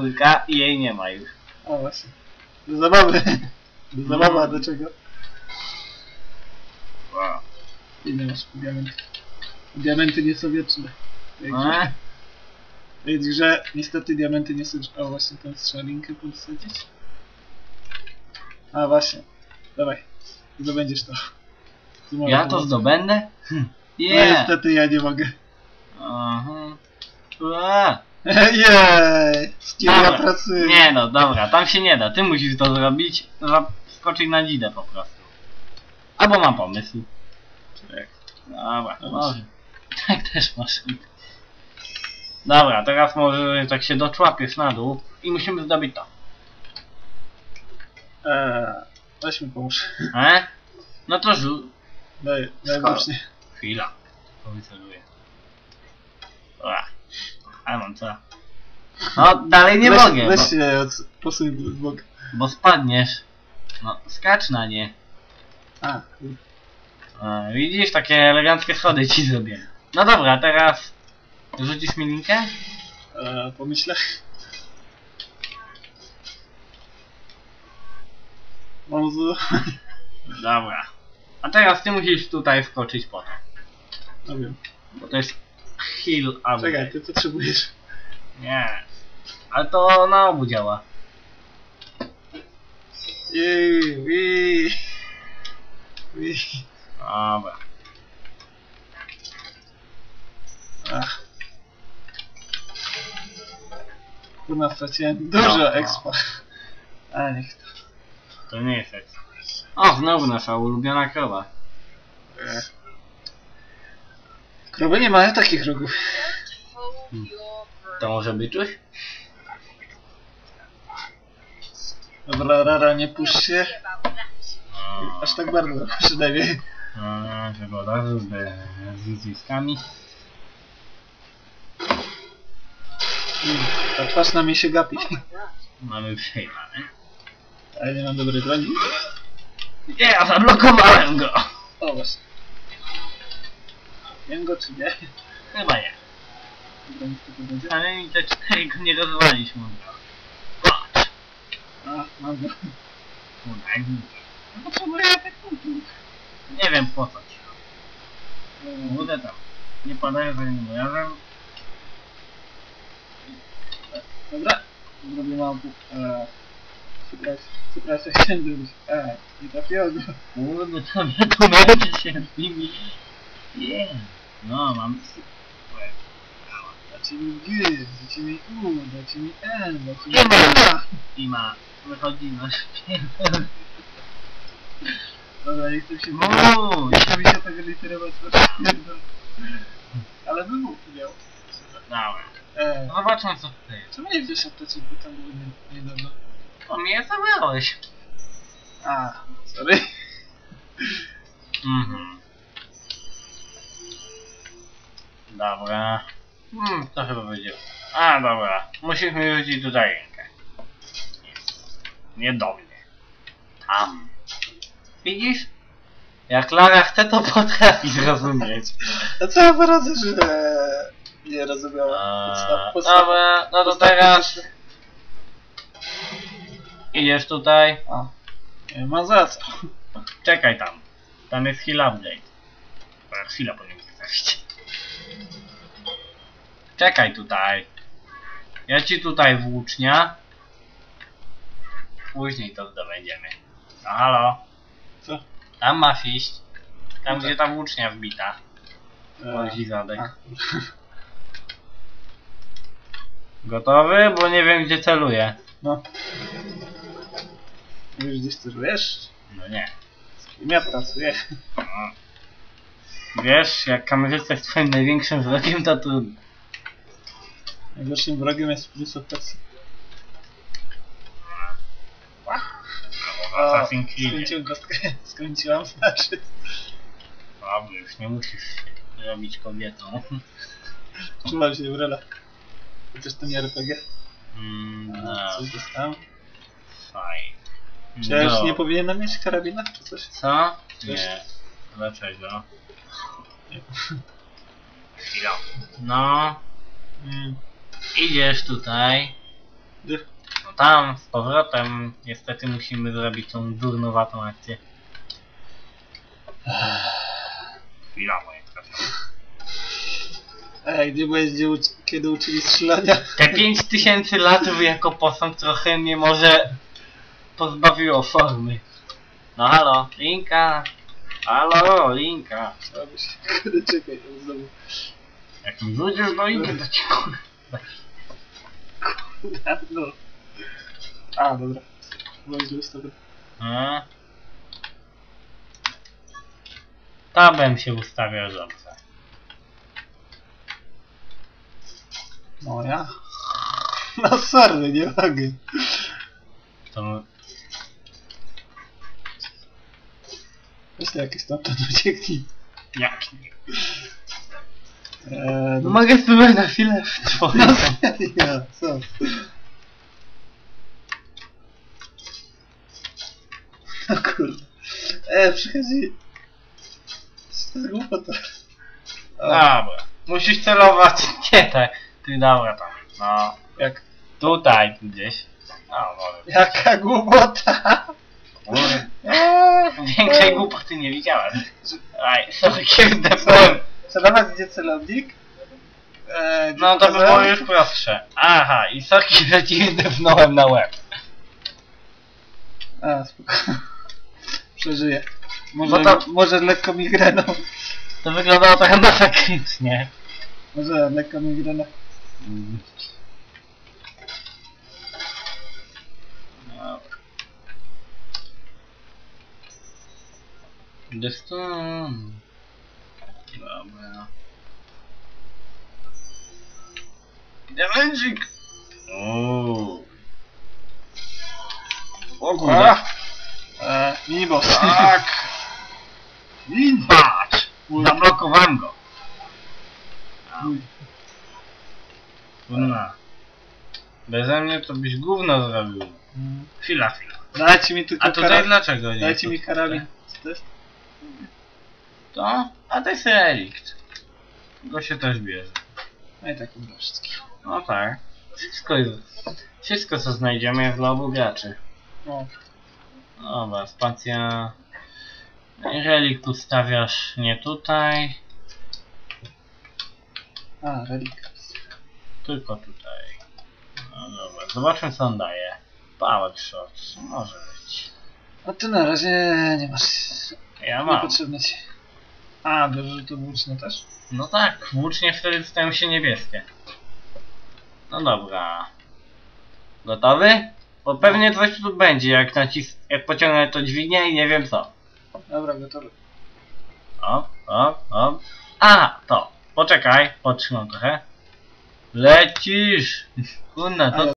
kulka i jej nie ma już. O właśnie. Do zabawy. Do zabawy, a do czego? Wow. Ile masz diamenty? Diamenty nie są wieczne. Jak E? Wiedz, że niestety diamenty nie są... O właśnie, tą strzelinkę podsadzić. A właśnie. Dawaj. Zdobędziesz to. Ja to zdobędę? Hm. No Yeah. niestety ja nie mogę. Aha. Ua. Jej! Z kim ja Dobra. pracuję? Nie no, dobra, tam się nie da. Ty musisz to zrobić. za- Skoczyć na dzidę po prostu. Albo mam pomysł. Tak. Dobra, może. Tak też masz. Dobra, teraz może tak się doczłapiesz na dół i musimy zdobyć to. Eee, weź mi pomóż. E? No to żu... Daj, daj Skoro. włócznie. Chwila. To wyceluję. Dobra. Ale mam co? No, dalej nie weź, mogę, Weź bo, się posuń w bok. bo spadniesz. No, skacz na nie. A, A, widzisz, takie eleganckie schody ci zrobię. No dobra, teraz rzucisz mi linkę? eee, pomyślę. Mam z... Dobra. A teraz ty musisz tutaj wskoczyć po to. No wiem. Bo to jest heal upgrade. Czekaj, ty potrzebujesz. Nie. Ale to na obu działa. Jej. Dobra. Ach. Kurna, straciłem dużo No, expa. A, niech to. To nie jest seks. O, znowu nasza ulubiona krowa. Eee. Krowy nie mają takich rogów. To może być coś? Dobra, rara, nie puść się. Aż tak bardzo, przynajmniej. o, żeby od razu z, z Ta twarz na mnie się gapi. Mamy przejmane. Ale nie mam dobrej broni. Nie, ja zablokowałem go! O, właśnie. Wiem go czy nie? Chyba nie. Nic. Ale mi te cztery go nie rozwaliśmy. Patrz. A, mam go. Kurwa, jak mi- No potrzebuję. Nie wiem po co ci. Budę tam. Nie padają za nim razem. Dobra. Zrobię małą... Eee... Przepraszam, chciałem zrobić. Eee, nie trafiło go. Kurde, tam ja tu się z nimi. Nie. No, mam... Dajcie mi G, dajcie mi U, dajcie mi N, dajcie mi. A. I ma... Wychodzi nasz Dobra, nie chcę się... Uuu, Nie mi się tego literować, bo. Ale bym mógł miał. Dobra. No Zobaczmy co tutaj jest. czemu nie wziąłeś apteczek, bo tam nie- niedawno? O mnie zabrałeś. A, sorry. Mhm. Dobra. Hmm, to chyba będzie. A, dobra. Musisz mi rzucić tutaj rękę. Nie. Nie do mnie. Tam. Widzisz? Jak Lara chce, to potrafi zrozumieć. A co ja poradzę, że nie Podstaw- podstaw- dobra, no to teraz idziesz tutaj. A, nie ma za co. Czekaj tam. Tam jest heal upgrade. Dobra, chwila powinien zostawić. Czekaj tutaj. Ja ci tutaj włócznia. Później to zdobędziemy. No halo. Co? Tam masz iść. Tam No gdzie ta włócznia wbita. Eee, zadek. a. Gotowy? Bo nie wiem gdzie celuję. No. Już gdzieś celujesz? No nie. Z kim ja pracuję? Wiesz, jak kamerzysta jest twoim największym wrogiem, to trudno. Najgorszym wrogiem jest Prince of Persia. Assassin's Creed. Skręciłem kostkę. Skręciłam, znaczy. Dobra, już nie musisz robić kobietą. Czułam się rolach. Chociaż to nie RPG. Mm, no, Coś dostałem. fajnie. Czy ja już No. nie powinienem mieć karabina, czy coś? Co? Coś- Nie. Dlaczego? Chwila. No, Mm. Idziesz tutaj. No tam, z powrotem. Niestety musimy zrobić tą durnowatą akcję. Chwila moja Ej, gdzie byłeś, gdzie uczy, kiedy uczyli strzelania? Te 5000 lat jako posąg trochę mnie może pozbawiło formy. No halo, Linka. Halo, Linka. Trzeba by się... Czekaj, to znowu... Jak wrócisz do Linki, to ci kur... Kurde, no. A, dobra. Byłem źle ustawiony. Hmm? Tabem się ustawiał dobrze. No ja? No sorry, nie mogę. To Weź to jakieś stamtąd ucieknij. jak nie? Eee, no, Mogę spróbować na chwilę w twoim. no serio, co? No kurde. E, przychodzi... Co to głupota? Dobra. Musisz celować. Nie tak. Ty dobra tam. No. jak... Tutaj tu gdzieś. No, może. Jaka głupota! Kurde. Eee, Większej głupoty nie widziałem. Aj, sorry, kiedy Celować gdzie celownik? Eee, No to by było już prostsze. Aha, i soki, że ci depnąłem na łeb. A, spoko. Przeżyję. Może, to- może lekko migreną. To wyglądało trochę masakrycznie. Może lekko migreną. Dobra. Deston. Dobra. Diamencik! Uuu. O kurde. Eee, miniboss. Tak! Patrz! Zablokowałem go. Kurna. Beze mnie to byś gówno zrobił. Mm. Chwila, chwila. Dajcie mi tylko A tutaj karabin. dlaczego nie? Dajcie mi karabin. Co to jest? To? A to jest relikt. Go się też bierze. No i tak dobra wszystkich. No tak. Wszystko jest. Wszystko co znajdziemy w lobu graczy. No. Dobra, spacja. Relikt ustawiasz nie tutaj, A, relik. tylko tutaj. No dobra, zobaczmy co on daje. Power shot, może być. A ty na razie nie masz. Ja mam. Niepotrzebne ci. A, do rzutu włóczne też? No tak, włócznie wtedy stają się niebieskie. No dobra. Gotowy? Bo pewnie coś tu będzie, jak nacis... jak pociągnę to dźwignię i nie wiem co. Dobra, gotowy. O, o, o. A, to. Poczekaj, potrzymam trochę. Lecisz! Kurna, to Ale